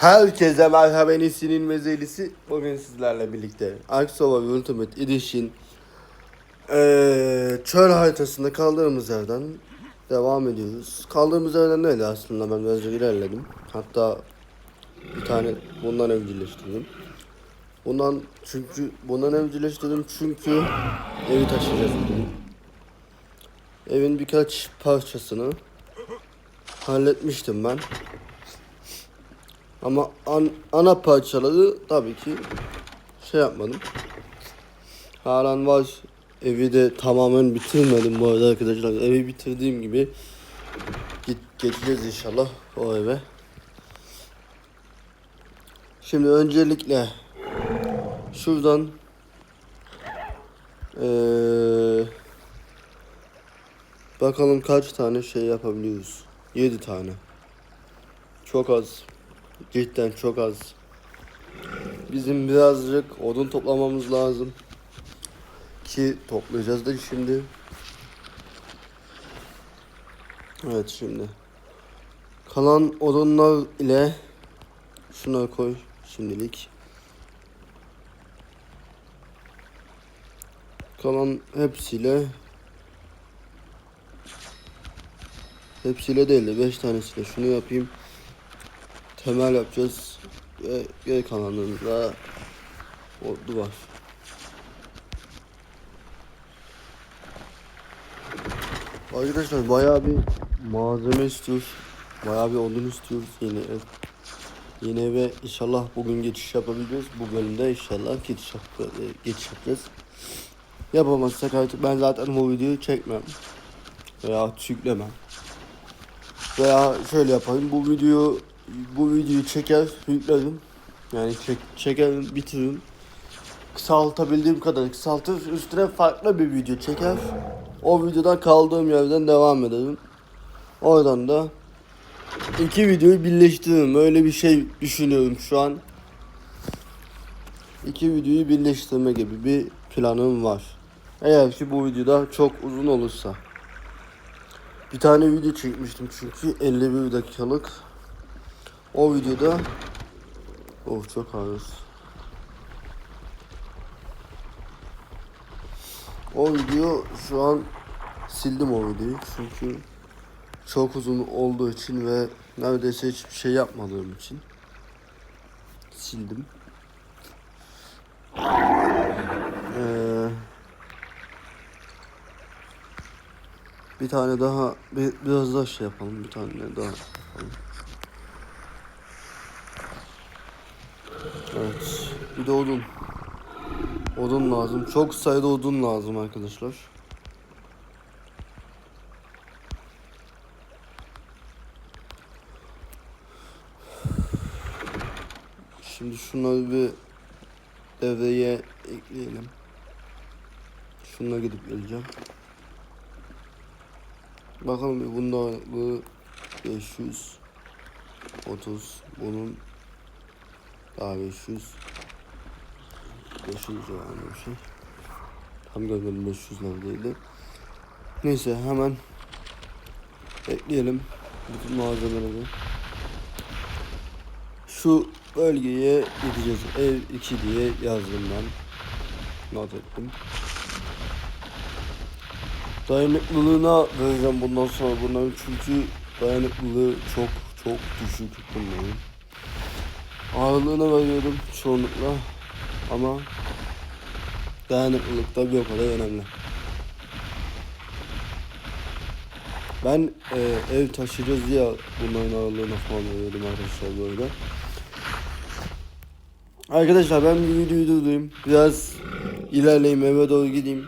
Herkese merhaba Enes'in mezelisi bugün sizlerle birlikte Aksova Ultimate Edition eee çöl haritasında kaldığımız yerden devam ediyoruz. Kaldığımız yerden öyle aslında ben birazcık ilerledim. Hatta bir tane bundan evcilleştirdim. Bundan çünkü bundan evcilleştirdim çünkü evi taşıyacağız bugün. Evin birkaç parçasını halletmiştim ben. Ama an, ana parçaları tabii ki şey yapmadım. Halen var. Evi de tamamen bitirmedim bu arada arkadaşlar. Evi bitirdiğim gibi git geçeceğiz inşallah o eve. Şimdi öncelikle şuradan eee bakalım kaç tane şey yapabiliyoruz. 7 tane. Çok az. Cidden çok az. Bizim birazcık odun toplamamız lazım. Ki toplayacağız da şimdi. Evet şimdi. Kalan odunlar ile şuna koy şimdilik. Kalan hepsiyle hepsiyle değil de 5 tanesiyle şunu yapayım temel yapacağız ve geri kalanında ordu var. Arkadaşlar bayağı bir malzeme istiyoruz. Bayağı bir odun istiyoruz yeni ev. Yeni eve inşallah bugün geçiş yapabiliriz. Bu bölümde inşallah geçiş, yap e, geçiş yapacağız. Yapamazsak artık ben zaten bu videoyu çekmem. Veya yüklemem. Veya şöyle yapayım. Bu video bu videoyu çeker yüklerim. Yani çek, çeker bitiririm. Kısaltabildiğim kadar kısaltır. Üstüne farklı bir video çeker. O videodan kaldığım yerden devam ederim. Oradan da iki videoyu birleştiririm. Öyle bir şey düşünüyorum şu an. İki videoyu birleştirme gibi bir planım var. Eğer ki bu videoda çok uzun olursa. Bir tane video çekmiştim çünkü 51 dakikalık. O videoda Of çok ağır. O video şu an sildim o videoyu çünkü çok uzun olduğu için ve neredeyse hiçbir şey yapmadığım için sildim. Ee, bir tane daha bir, biraz daha şey yapalım bir tane daha yapalım. Evet. Bir de odun. Odun lazım. Çok sayıda odun lazım arkadaşlar. Şimdi şunları bir devreye ekleyelim. Şununla gidip geleceğim. Bakalım bir bunda bu 500 30 bunun daha 500 500 yani bir şey. Tam görmedim 500 neredeydi. Neyse hemen ekleyelim bütün malzemeleri. Şu bölgeye gideceğiz. Ev 2 diye yazdım ben. Not ettim. Dayanıklılığına vereceğim bundan sonra bunların çünkü dayanıklılığı çok çok düşük bunların. Ağırlığına veriyorum çoğunlukla ama dayanıklılık da bir o kadar önemli. Ben e, ev taşıyacağız diye bunların ağırlığına falan veriyorum arkadaşlar arada. Arkadaşlar ben bir videoyu durdurayım. Biraz ilerleyeyim eve doğru gideyim.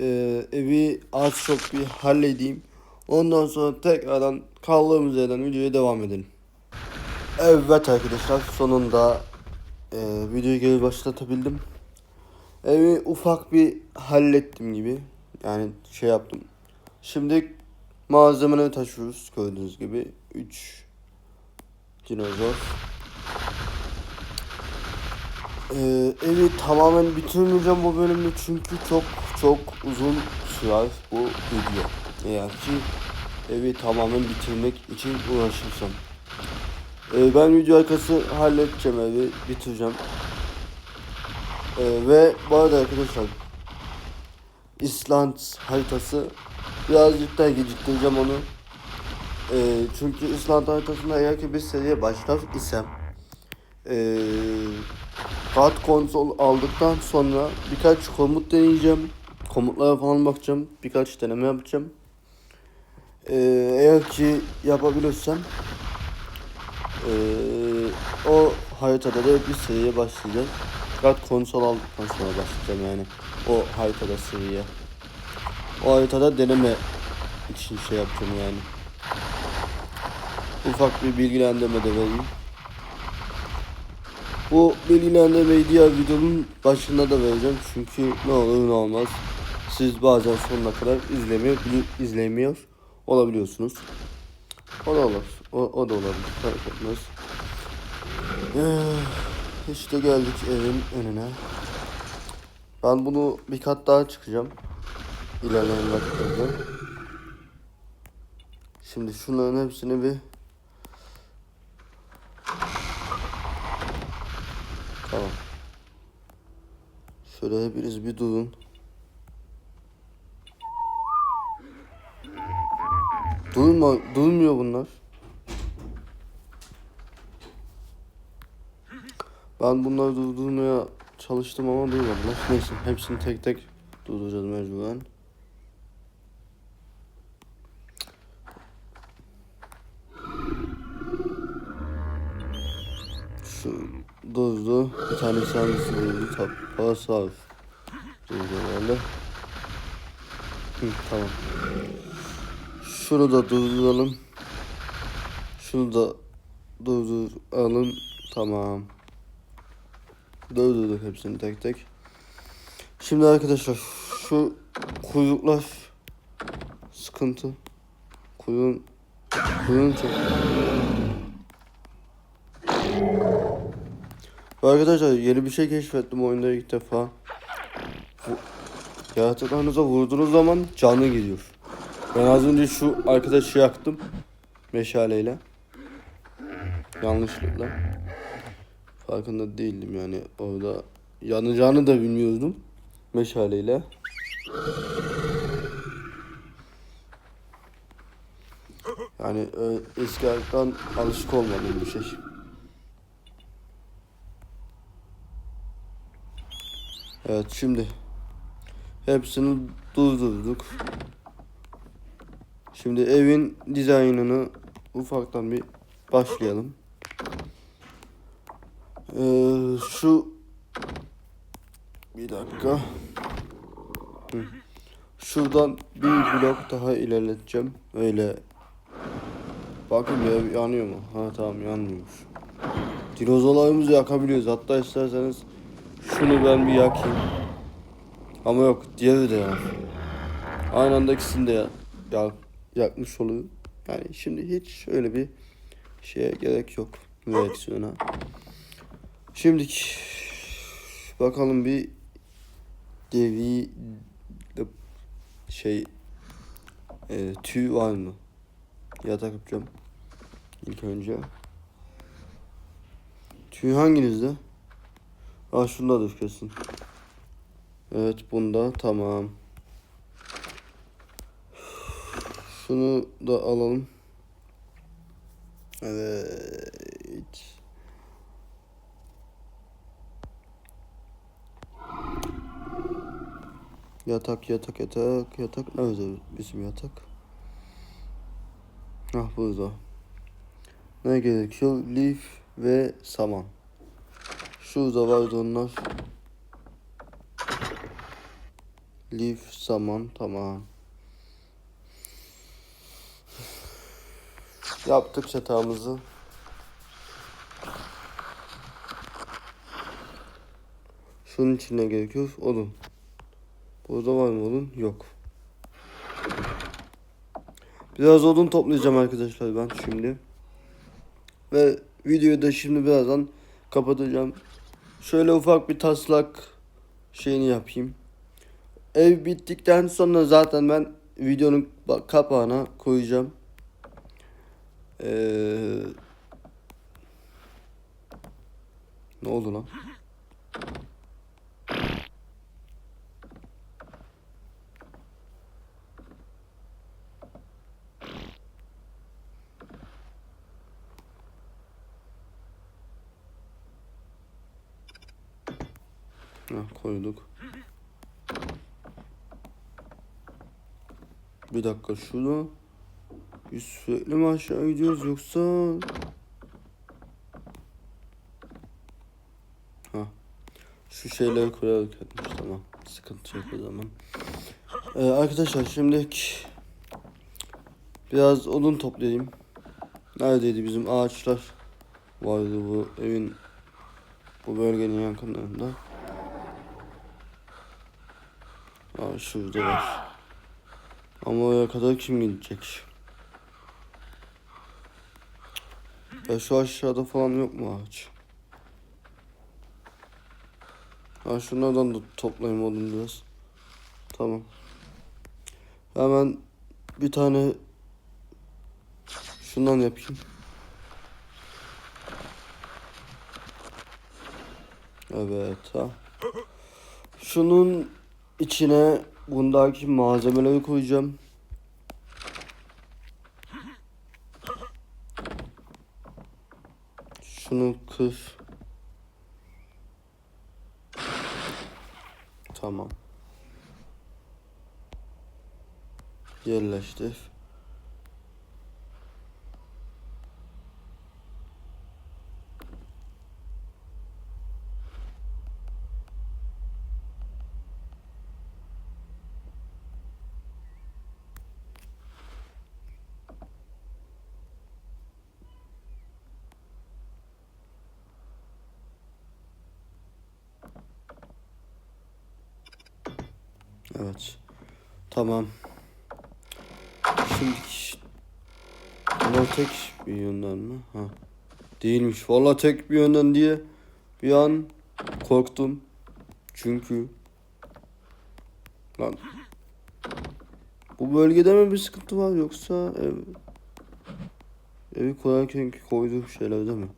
E, evi az çok bir halledeyim. Ondan sonra tekrardan kaldığımız yerden videoya devam edelim. Evet arkadaşlar sonunda e, videoyu geri başlatabildim. Evi ufak bir hallettim gibi. Yani şey yaptım. Şimdi malzemeleri taşıyoruz gördüğünüz gibi. 3 dinozor. E, evi tamamen bitirmeyeceğim bu bölümde çünkü çok çok uzun sürer bu video. Eğer ki evi tamamen bitirmek için uğraşırsam. Ee, ben video arkası halledeceğim evi bitireceğim. Ee, ve bu arada arkadaşlar İsland haritası birazcık daha geciktireceğim onu. Ee, çünkü İsland haritasında eğer ki bir seriye başlar isem ee, kart konsol aldıktan sonra birkaç komut deneyeceğim. Komutlara falan bakacağım. Birkaç deneme yapacağım. Ee, eğer ki yapabilirsem ee, o haritada da bir seriye başlayacağım. Kart konsol aldıktan sonra başlayacağım yani. O haritada seriye. O haritada deneme için şey yapacağım yani. Ufak bir bilgilendirme de vereyim. Bu bilgilendirmeyi diğer videonun başında da vereceğim. Çünkü ne olur ne olmaz. Siz bazen sonuna kadar izlemiyor, izlemiyor olabiliyorsunuz. O da olur. O, o da olabilir. Fark etmez. Ee, işte geldik evin önüne. Ben bunu bir kat daha çıkacağım. İlerleyen vakitlerde. Şimdi şunların hepsini bir Tamam. Şöyle hepiniz bir durun. Durma, durmuyor bunlar. Ben bunları durdurmaya çalıştım ama durmadılar. Neyse hepsini tek tek durduracağız mecburen. Şu durdu. Bir tane hangisi durdu? Tapa sağ. Durdu herhalde. Hı, tamam. Şunu da durduralım. Şunu da durduralım. Tamam. Durdurduk hepsini tek tek. Şimdi arkadaşlar şu kuyruklar sıkıntı. Kuyruğun kuyruğun çok. Arkadaşlar yeni bir şey keşfettim oyunda ilk defa. Yaratıklarınıza vurduğunuz zaman canı gidiyor. Ben az önce şu arkadaşı yaktım. Meşaleyle. Yanlışlıkla. Farkında değildim yani orada yanacağını da bilmiyordum. Meşaleyle. Yani e, eski hayattan alışık olmadığım bir şey. Evet şimdi hepsini durdurduk. Şimdi evin dizaynını ufaktan bir başlayalım. Ee, şu bir dakika. Hı. Şuradan bir blok daha ilerleteceğim. Öyle. Bakın ev yanıyor mu? Ha tamam yanmıyormuş. Dinozorlarımızı yakabiliyoruz. Hatta isterseniz şunu ben bir yakayım. Ama yok diğeri de yanar. Aynı anda ikisini de ya, ya, yakmış oluyor. Yani şimdi hiç öyle bir şeye gerek yok. Reaksiyona. Şimdi bakalım bir devi şey e, tüy var mı? Yatak yapacağım. İlk önce. Tüy hanginizde? Ha şundadır kesin. Evet bunda tamam. Şunu da alalım. Evet. Yatak yatak yatak yatak nerede bizim yatak? Ah burada. Ne gerekiyor? Lif ve saman. Şurada vardı onlar. Lif, saman, tamam. Yaptık çatağımızı. Şunun içine gerekiyor. Odun. Burada var mı odun? Yok. Biraz odun toplayacağım arkadaşlar ben şimdi. Ve videoyu da şimdi birazdan kapatacağım. Şöyle ufak bir taslak şeyini yapayım. Ev bittikten sonra zaten ben videonun kapağına koyacağım. Ee, Ne oldu lan? Heh, koyduk. Bir dakika şunu. Biz sürekli mi aşağı gidiyoruz yoksa... Ha. Şu şeyleri koyarak etmiş tamam. Sıkıntı yok o zaman. Ee, arkadaşlar şimdi biraz odun toplayayım. Neredeydi bizim ağaçlar? Vardı bu evin bu bölgenin yakınlarında. Aa, şurada var. Ama oraya kadar kim gidecek? Ya şu aşağıda falan yok mu ağaç? Ha şunlardan da toplayayım oğlum biraz. Tamam. Hemen bir tane şundan yapayım. Evet ha. Şunun içine bundaki malzemeleri koyacağım. Şunu kır. Tamam. Yerleştir. Evet. Tamam. Şimdi Bunlar tek bir yönden mi? Ha. Değilmiş. Vallahi tek bir yönden diye bir an korktum. Çünkü lan bu bölgede mi bir sıkıntı var yoksa ev evi koyarken koyduğum şeylerde mi?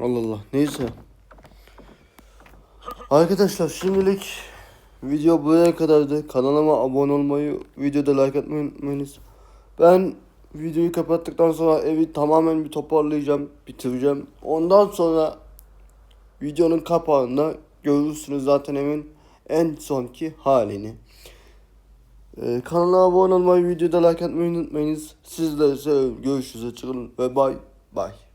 Allah Allah. Neyse. Arkadaşlar şimdilik video buraya kadardı. Kanalıma abone olmayı, videoda like atmayı unutmayınız. Ben videoyu kapattıktan sonra evi tamamen bir toparlayacağım, bitireceğim. Ondan sonra videonun kapağında görürsünüz zaten evin en sonki halini. Ee, kanala abone olmayı, videoda like atmayı unutmayınız. Sizleri seviyorum. Görüşürüz. Hoşçakalın ve bay bay.